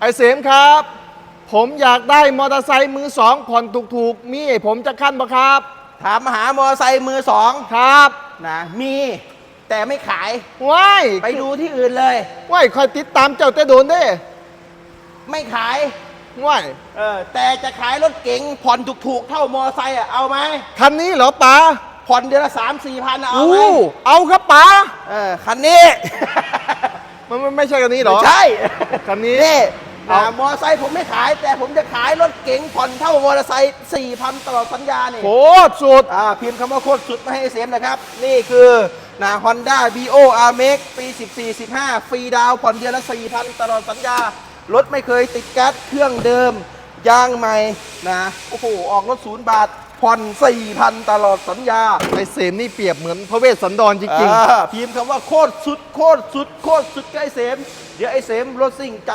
ไอเสมครับ ผมอยากได้มอเตอร์ไซค์มือสองผ่อนถูกๆ มีให้ผมจะขั้นบ่ครับ ถามหามอเตอร์ไซค์มือสองครับนะมีแต่ไม่ขายว้ายไปดูที่อื่นเลย ว้ายคอยติดตามเจ้าแต่โดนเด้ไม่ขายว้ายเออแต่จะขายรถเก๋งผ่อนถูกๆ เท่ามอไซค์อะเอาไหมคันนี้เหรอป๋าผ่อนเดือนละสามสี่พันเอาอู้ไหมเอาครับป๋าเออคันนี้ มันมันไม่ใช่คันนี้เหรอไม่ใช่คันนี้ นี่เอานะมอไซค์ผมไม่ขาย แต่ผมจะขายรถเก๋งผ่อนเท่ามอเตอร์ไซค์สี่พันตลอดสัญญานี่โคตรสุด อ่าพิมพ์คำว่าโคตรสุดมาให้เซมนะครับ นี่คือนะฮอนด้าบีโออาร์เมกปี 14 15 ฟรีดาวน์ผ่อนเดือนละ 4,000 ตลอดสัญญา รถไม่เคยติดแก๊สเครื่องเดิม ยางใหม่นะ โอ้โห ออกรถศูนย์บาท ผ่อน4,000 ตลอดสัญญาไอเสมนี่เปรียบเหมือนพระเวสสันดรจริง อ่าพิมพ์คำว่าโคตรสุดโคตรสุดโคตรสุดใกล้เสม เดี๋ยวไอ้เสมรถซิ่งจัด